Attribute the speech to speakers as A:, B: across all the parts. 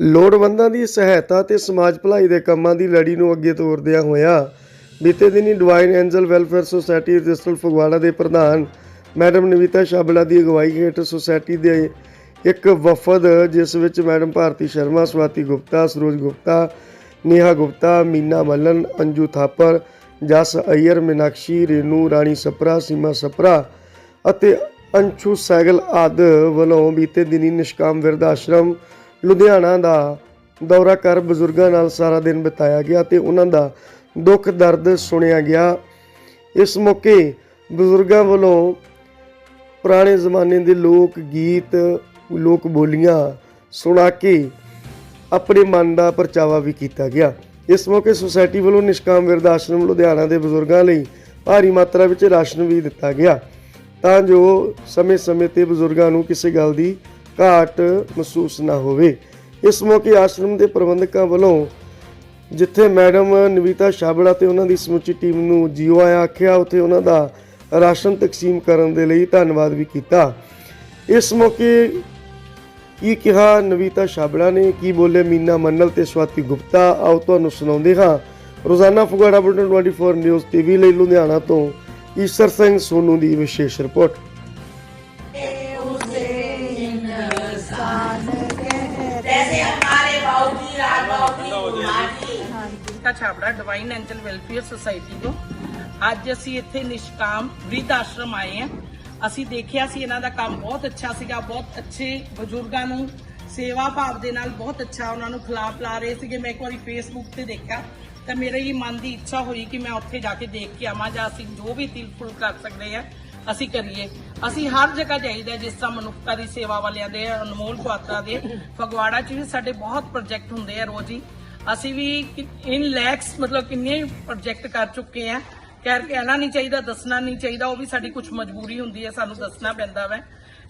A: ਲੋੜਵੰਦਾਂ ਦੀ ਸਹਾਇਤਾ ਤੇ ਸਮਾਜ ਭਲਾਈ ਦੇ ਕੰਮਾਂ ਦੀ ਲੜੀ ਨੂੰ ਅੱਗੇ ਤੋਰਦਿਆਂ ਹੋਇਆ ਬੀਤੇ ਦਿਨੀ divine angel welfare society register Phagwara ਦੇ ਪ੍ਰਧਾਨ ਮੈਡਮ ਨਵੀਤਾ ਸ਼ਾਬਲਾ ਦੀ ਅਗਵਾਈ ਹੇਠ ਸੁਸਾਇਟੀ ਦੇ ਇੱਕ ਵਫਦ, ਜਿਸ ਵਿੱਚ ਮੈਡਮ ਭਾਰਤੀ ਸ਼ਰਮਾ, ਸਵਾਤੀ ਗੁਪਤਾ, ਸਰੋਜ ਗੁਪਤਾ, ਨੇਹਾ ਗੁਪਤਾ, ਮੀਨਾ ਮੱਲਨ, ਅੰਜੂ ਥਾਪਰ, ਜਸ ਅਈਅਰ, ਮੀਨਾਕਸ਼ੀ, ਰੇਨੂ, ਰਾਣੀ ਸਪਰਾ, ਸੀਮਾ ਸਪਰਾ ਅਤੇ ਅੰਸ਼ੂ ਸੈਗਲ ਆਦ ਵੱਲੋਂ ਬੀਤੇ ਦਿਨੀ ਨਿਸ਼ਕਾਮ ਵਿਰਧ ਆਸ਼ਰਮ ਲੁਧਿਆਣਾ ਦਾ ਦੌਰਾ ਕਰ ਬਜ਼ੁਰਗਾਂ ਨਾਲ ਸਾਰਾ ਦਿਨ ਬਿਤਾਇਆ ਗਿਆ ਤੇ ਉਹਨਾਂ ਦਾ ਦੁੱਖ ਦਰਦ ਸੁਣਿਆ ਗਿਆ। ਇਸ ਮੌਕੇ ਬਜ਼ੁਰਗਾਂ ਵੱਲੋਂ ਪੁਰਾਣੇ ਜ਼ਮਾਨੇ ਦੇ ਲੋਕ ਗੀਤ, ਲੋਕ ਬੋਲੀਆਂ ਸੁਣਾ ਕੇ ਆਪਣੇ ਮਨ ਦਾ ਪਰਚਾਵਾ ਵੀ ਕੀਤਾ ਗਿਆ। ਇਸ ਮੌਕੇ ਸੁਸਾਇਟੀ ਵੱਲੋਂ ਨਿਸ਼ਕਾਮ ਵਿਰਧ ਆਸ਼ਰਮ ਲੁਧਿਆਣਾ ਦੇ ਬਜ਼ੁਰਗਾਂ ਲਈ ਭਾਰੀ ਮਾਤਰਾ ਵਿੱਚ ਰਾਸ਼ਨ ਵੀ ਦਿੱਤਾ ਗਿਆ। ਤਾਂ ਜੋ ਸਮੇਂ-ਸਮੇਂ ਤੇ ਬਜ਼ੁਰਗਾਂ ਨੂੰ ਕਿਸੇ ਗੱਲ ਦੀ ਘਾਟ ਮਹਿਸੂਸ ਨਾ ਹੋਵੇ। ਇਸ ਮੌਕੇ ਆਸ਼ਰਮ ਦੇ ਪ੍ਰਬੰਧਕਾਂ ਵੱਲੋਂ ਜਿੱਥੇ ਮੈਡਮ ਨਵੀਤਾ ਛਾਬੜਾ ਤੇ ਉਹਨਾਂ ਦੀ ਸਮੁੱਚੀ ਟੀਮ ਨੂੰ ਜੀਓ ਆਇਆ ਆਖਿਆ, ਉੱਥੇ ਉਹਨਾਂ ਦਾ ਰਾਸ਼ਨ ਤਕਸੀਮ ਕਰਨ ਦੇ ਲਈ ਧੰਨਵਾਦ ਵੀ ਕੀਤਾ। ਇਸ ਮੌਕੇ ਕੀ ਕਿਹਾ ਨਵੀਤਾ ਛਾਬੜਾ ਨੇ? ਕੀ ਬੋਲੇ ਮੀਨਾ ਮੰਨਲ ਤੇ ਸਵਾਤੀ ਗੁਪਤਾ? ਆਓ ਤੁਹਾਨੂੰ ਸੁਣਾਉਂਦੇ ਹਾਂ। ਰੋਜ਼ਾਨਾ ਫਗਵਾੜਾ ਬੁਲਟਨ 24 ਨਿਊਜ਼ ਟੀਵੀ ਲਈ ਲੁਧਿਆਣਾ ਤੋਂ ਈਸ਼ਰ ਸਿੰਘ ਸੋਨੂ ਦੀ ਵਿਸ਼ੇਸ਼ ਰਿਪੋਰਟ।
B: माजी
C: ਦਾ ਛਾਬੜਾ ਡਿਵਾਈਨ ਐਂਜਲ ਸੁਸਾਇਟੀ ਤੋਂ। ਅੱਜ ਅਸੀਂ ਇੱਥੇ ਨਿਸ਼ਕਾਮ ਵਿਰਧ ਆਸ਼ਰਮ ਆਏ ਹਾਂ। ਅਸੀਂ ਦੇਖਿਆ ਸੀ ਇਹਨਾਂ ਦਾ ਕੰਮ ਬਹੁਤ ਅੱਛਾ ਸੀਗਾ, ਬਹੁਤ ਅੱਛੇ ਬਜ਼ੁਰਗਾਂ ਨੂੰ ਸੇਵਾ ਭਾਵ ਦੇ ਨਾਲ ਬਹੁਤ ਅੱਛਾ ਉਹਨਾਂ ਨੂੰ ਖਿਲਾ ਪਿਲਾ ਰਹੇ ਸੀਗੇ। ਮੈਂ ਇੱਕ ਵਾਰੀ ਫੇਸਬੁੱਕ ਤੇ ਦੇਖਿਆ ਤਾਂ ਮੇਰੇ ਹੀ ਮਨ ਦੀ ਇੱਛਾ ਹੋਈ ਕਿ ਮੈਂ ਉੱਥੇ ਜਾ ਕੇ ਦੇਖ ਕੇ ਆਵਾਂ ਜਾਂ ਅਸੀਂ ਜੋ ਵੀ ਤਿਲ ਫੁਲ ਕਰ ਸਕਦੇ ਆ ਅਸੀਂ ਕਰੀਏ। ਅਸੀਂ ਹਰ ਜਗ੍ਹਾ ਜਾਈਦਾ ਜਿਸ ਤਰ੍ਹਾਂ ਮਨੁੱਖਤਾ ਦੀ ਸੇਵਾ ਵਾਲਿਆਂ ਦੇ, ਅਨਮੋਲ ਕੁਆਤਰਾ ਦੇ, ਫਗਵਾੜਾ 'ਚ ਵੀ ਸਾਡੇ ਬਹੁਤ ਪ੍ਰੋਜੈਕਟ ਹੁੰਦੇ ਆ ਰੋਜ਼ ਹੀ। ਅਸੀਂ ਵੀ ਇਨ ਲੈਕਸ ਮਤਲਬ ਕਿੰਨੇ ਪ੍ਰੋਜੈਕਟ ਕਰ ਚੁੱਕੇ ਆ। ਕਹਿ ਕਹਿਣਾ ਨਹੀਂ ਚਾਹੀਦਾ, ਦੱਸਣਾ ਨਹੀਂ ਚਾਹੀਦਾ, ਉਹ ਵੀ ਸਾਡੀ ਕੁਝ ਮਜਬੂਰੀ ਹੁੰਦੀ ਹੈ, ਸਾਨੂੰ ਦੱਸਣਾ ਪੈਂਦਾ ਵੈ।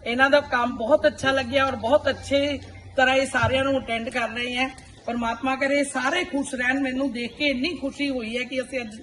C: ਇਹਨਾਂ ਦਾ ਕੰਮ ਬਹੁਤ ਅੱਛਾ ਲੱਗਿਆ ਔਰ ਬਹੁਤ ਅੱਛੇ ਤਰ੍ਹਾਂ ਇਹ ਸਾਰਿਆਂ ਨੂੰ ਅਟੈਂਡ ਕਰ ਰਹੇ ਹੈ। ਪਰਮਾਤਮਾ ਕਰੇ ਸਾਰੇ ਖੁਸ਼ ਰਹਿਣ। ਮੈਨੂੰ ਦੇਖ ਕੇ ਇੰਨੀ ਖੁਸ਼ੀ ਹੋਈ ਹੈ ਕਿ ਅਸੀਂ ਅੱਜ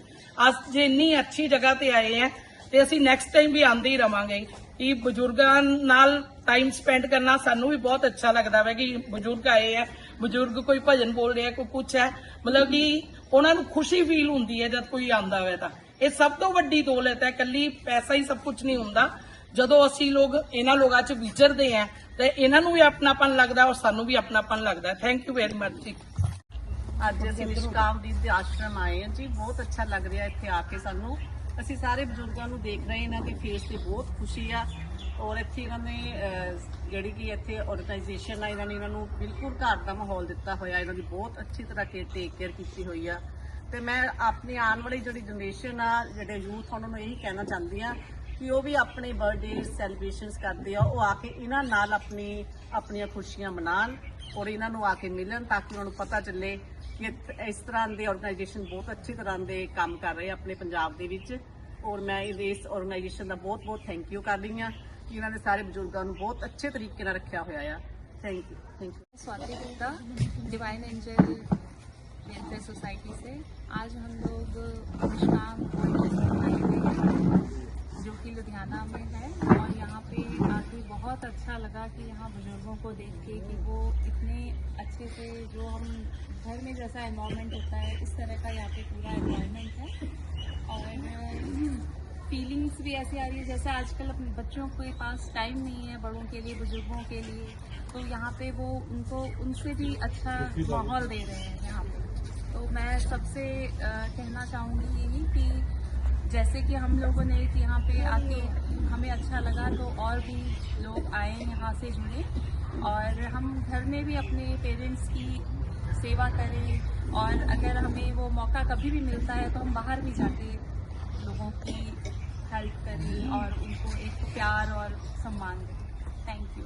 C: ਅੱਜ ਜੇ ਇੰਨੀ ਅੱਛੀ ਜਗ੍ਹਾ ਤੇ ਆਏ ਹੈ, ਤੇ ਅਸੀਂ ਨੈਕਸਟ ਟਾਈਮ ਵੀ ਆਂਦੇ ਹੀ ਰਵਾਂਗੇ। ਕਿ ਬਜ਼ੁਰਗਾਂ ਨਾਲ ਟਾਈਮ ਸਪੈਂਡ ਕਰਨਾ ਸਾਨੂੰ ਵੀ ਬਹੁਤ ਅੱਛਾ ਲੱਗਦਾ ਹੈ ਕਿ ਬਜ਼ੁਰਗ ਆਏ ਹੈ। ਬਜ਼ੁਰਗ ਕੋਈ ਭਜਨ ਬੋਲ ਰਿਹਾ, ਕੋਈ ਕੁਛ ਹੈ, ਮਤਲਬ ਕਿ ਉਹਨਾਂ ਨੂੰ ਖੁਸ਼ੀ ਫੀਲ ਹੁੰਦੀ ਹੈ ਜਦ ਕੋਈ ਆਂਦਾ ਹੋਵੇ ਤਾਂ। ਇਹ ਸਭ ਤੋਂ ਵੱਡੀ ਦੌਲਤ ਹੈ ਕੱਲੀ ਪੈਸਾ ਹੀ ਸਭ ਕੁਝ ਨਹੀਂ ਹੁੰਦਾ। ਜਦੋਂ ਅਸੀਂ ਲੋਕ, ਇਹਨਾਂ ਲੋਕਾਂ 'ਚ ਵਿਚਰਦੇ ਆ ਤੇ ਇਹਨਾਂ ਨੂੰ ਵੀ ਆਪਣਾਪਨ ਲੱਗਦਾ, ਔਰ ਸਾਨੂੰ ਵੀ ਆਪਣਾਪਨ ਲੱਗਦਾ। ਥੈਂਕ ਯੂ ਵੈਰੀ ਮਚ ਜੀ।
D: ਅੱਜ ਅਸੀਂ ਨਿਸ਼ਕਾਮ ਦੀ ਆਸ਼ਰਮ ਆਏ ਹਾਂ ਜੀ, ਬਹੁਤ ਅੱਛਾ ਲੱਗ ਰਿਹਾ ਇੱਥੇ ਆ ਕੇ ਸਾਨੂੰ। ਅਸੀਂ ਸਾਰੇ ਬਜ਼ੁਰਗਾਂ ਨੂੰ ਦੇਖ ਰਹੇ ਇਹਨਾਂ ਦੇ ਫੇਸ ਤੇ ਬਹੁਤ ਖੁਸ਼ੀ ਆ ਔਰ ਇੱਥੇ ਇਹਨਾਂ ਨੇ ਜਿਹੜੀ ਕਿ ਇੱਥੇ ਆਰਗੇਨਾਈਜੇਸ਼ਨ ਆ, ਇਹਨਾਂ ਨੇ ਇਹਨਾਂ ਨੂੰ ਬਿਲਕੁਲ ਘਰ ਦਾ ਮਾਹੌਲ ਦਿੱਤਾ ਹੋਇਆ, ਇਹਨਾਂ ਦੀ ਬਹੁਤ ਅੱਛੀ ਤਰ੍ਹਾਂ ਕੇ ਟੇਕ ਕੇਅਰ ਕੀਤੀ ਹੋਈ ਆ। ਤੇ ਮੈਂ ਆਪਣੀ ਆਉਣ ਵਾਲੀ ਜਿਹੜੀ ਜਨਰੇਸ਼ਨ ਆ, ਜਿਹੜੇ ਯੂਥ ਉਹਨਾਂ ਨੂੰ ਇਹੀ ਕਹਿਣਾ ਚਾਹੁੰਦੀ ਆ ਕਿ ਉਹ ਵੀ ਆਪਣੇ ਬਰਥਡੇ ਸੈਲੀਬ੍ਰੇਸ਼ਨਸ ਕਰਦੇ ਆ, ਉਹ ਆ ਕੇ ਇਹਨਾਂ ਨਾਲ ਆਪਣੀ, ਆਪਣੀਆਂ ਖੁਸ਼ੀਆਂ ਮਨਾਉਣ ਔਰ ਇਹਨਾਂ ਨੂੰ ਆ ਕੇ ਮਿਲਣ ਤਾਂ ਕਿ ਉਹਨਾਂ ਨੂੰ ਪਤਾ ਚੱਲੇ ਕਿ ਇਸ ਤਰ੍ਹਾਂ ਦੇ ਆਰਗੇਨਾਈਜੇਸ਼ਨ ਬਹੁਤ ਅੱਛੀ ਤਰ੍ਹਾਂ ਦੇ ਕੰਮ ਕਰ ਰਹੇ ਆ ਆਪਣੇ ਪੰਜਾਬ ਦੇ ਵਿੱਚ ਔਰ ਮੈਂ ਇਹਦੇ ਇਸ ਆਰਗੇਨਾਈਜੇਸ਼ਨ ਦਾ ਬਹੁਤ ਬਹੁਤ ਥੈਂਕ ਯੂ ਕਰ ਰਹੀ ਹਾਂ ਕਿ ਇਹਨਾਂ ਨੇ ਸਾਰੇ ਬਜ਼ੁਰਗਾਂ ਨੂੰ ਬਹੁਤ ਅੱਛੇ ਤਰੀਕੇ ਨਾਲ ਰੱਖਿਆ ਹੋਇਆ ਆ thank you thank you
E: Swati Gupta divine angel welfare society से आज हम लोग निष्काम अच्छा लगा कि यहाँ बुज़ुर्गों को देख के कि वो इतने अच्छे से जो हम घर में जैसा एनवायरनमेंट होता है इस तरह का यहाँ पे पूरा एनवायरनमेंट है। और फीलिंग्स भी ऐसी आ रही है जैसे आजकल अपने बच्चों के पास टाइम नहीं है बड़ों के लिए बुज़ुर्गों के लिए। तो यहाँ पे वो उनको उनसे भी अच्छा माहौल दे रहे हैं यहाँ पे। तो मैं सबसे कहना चाहूँगी यही कि जैसे कि हम लोगों ने यहाँ पे आके हमें अच्छा लगा तो और भी लोग आए यहाँ से जुड़े। और हम घर में भी अपने पेरेंट्स की सेवा करें, और अगर हमें वो मौका कभी भी मिलता है तो हम बाहर भी जाके लोगों की हेल्प करें और उनको एक प्यार और सम्मान दें। Thank you